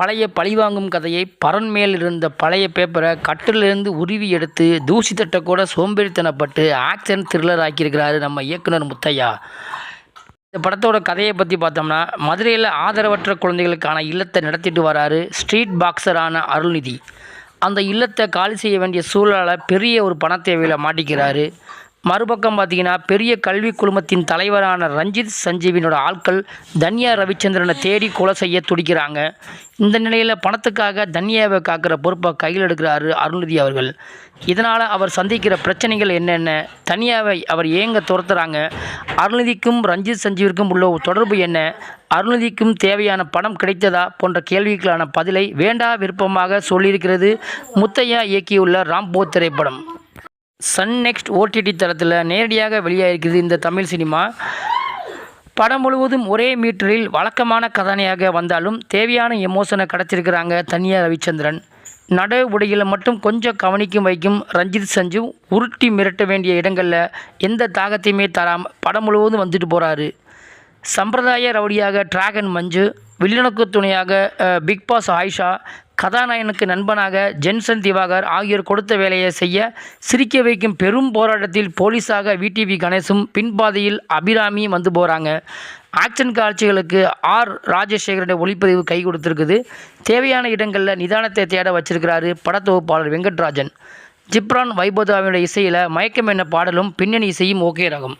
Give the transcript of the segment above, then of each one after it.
பழைய பழிவாங்கும் கதையை பரன் மேல் இருந்த பழைய பேப்பரை கட்டிலிருந்து உருவி எடுத்து தூசி தட்ட கூட சோம்பேறித்தனப்பட்டு ஆக்ஷன் த்ரில்லர் ஆக்கியிருக்கிறாரு நம்ம இயக்குனர் முத்தையா. இந்த படத்தோட கதையை பற்றி பார்த்தோம்னா மதுரையில் ஆதரவற்ற குழந்தைகளுக்கான இல்லத்தை நடத்திட்டு வராரு ஸ்ட்ரீட் பாக்ஸரான அருள்நிதி. அந்த இல்லத்தை காலி செய்ய வேண்டிய சூழலால் பெரிய ஒரு பண தேவையில் மாட்டிக்கிறாரு. மறுபக்கம் பார்த்தீங்கன்னா பெரிய கல்வி குழுமத்தின் தலைவரான ரஞ்சித் சஞ்சீவினோட ஆட்கள் தன்யா ரவிச்சந்திரனை தேடி கொலை செய்ய துடிக்கிறாங்க. இந்த நிலையில் பணத்துக்காக தன்யாவை காக்கிற பொறுப்பை கையில் எடுக்கிறாரு அருள்நிதி அவர்கள். இதனால் அவர் சந்திக்கிற பிரச்சனைகள் என்னென்ன? தனியாவை அவர் ஏங்க துரத்துறாங்க? அருள்நிதிக்கும் ரஞ்சித் சஞ்சீவிற்கும் உள்ள தொடர்பு என்ன? அருள்நிதிக்கும் தேவையான பணம் கிடைத்ததா போன்ற கேள்விகளான பதிலை வேண்டா விருப்பமாக சொல்லியிருக்கிறது முத்தையா இயக்கியுள்ள ராம்போ திரைப்படம். சன் நெக்ஸ்ட் ஓடிடி தளத்தில் நேரடியாக வெளியாகிருக்குது இந்த தமிழ் சினிமா. படம் முழுவதும் ஒரே மீட்டரில் வழக்கமான கதானையாக வந்தாலும் தேவையான எமோஷனை கிடச்சிருக்கிறாங்க தனியா ரவிச்சந்திரன். நட உடையில் மட்டும் கொஞ்சம் கவனிக்கும் வைக்கும் ரஞ்சித் சஞ்சு உருட்டி மிரட்ட வேண்டிய இடங்களில் எந்த தாகத்தையுமே தராமல் படம் முழுவதும் வந்துட்டு போகிறாரு சம்பிரதாய ரவுடியாக டிராகன் மஞ்சு வில்லனுக்கு துணையாக பிக் பாஸ் ஆயிஷா கதாநாயகனுக்கு நண்பனாக ஜென்சன் திவாகர் ஆகியோர் கொடுத்த வேலையை செய்ய சிரிக்க வைக்கும் பெரும் போராட்டத்தில் போலீஸாக விடிவி கணேசும் பின்பாதையில் அபிராமி வந்து போகிறாங்க ஆக்ஷன் காட்சிகளுக்கு ஆர். ராஜசேகரோட ஒளிப்பதிவு கை கொடுத்துருக்குது. தேவையான இடங்களில் நிதானத்தை தேட வச்சிருக்கிறாரு படத்தொகுப்பாளர் வெங்கட்ராஜன். ஜிப்ரான் வைபோதாவினுடைய இசையில் மயக்கம் என்ன பாடலும் பின்னணி இசையும் ஓகே ரகம்.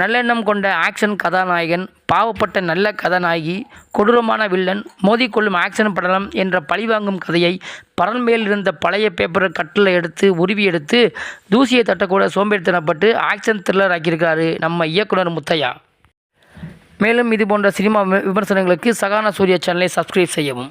நல்லெண்ணம் கொண்ட ஆக்ஷன் கதாநாயகன் பாவப்பட்ட நல்ல கதாநாயகி கொடூரமான வில்லன் மோதிக்கொள்ளும் ஆக்ஷன் படலம் என்ற பழிவாங்கும் கதையை பரன் மேல் இருந்த பழைய பேப்பரை கட்டில் எடுத்து உருவி எடுத்து தூசியை தட்டக்கூட சோம்பேறித்தனப்பட்டு ஆக்ஷன் த்ரில்லர் ஆக்கியிருக்காரு நம்ம இயக்குனர் முத்தையா. மேலும் இது போன்ற சினிமா விமர்சனங்களுக்கு சகானா சூரிய சேனலை சப்ஸ்கிரைப் செய்யவும்.